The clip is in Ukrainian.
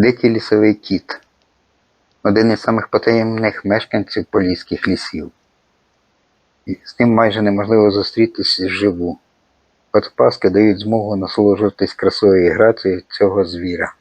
Дикий лісовий кіт один із самих потаємних мешканців поліських лісів. І з ним майже неможливо зустрітися вживу. Фотопаски дають змогу насолоджуватись красою і грацією цього звіра.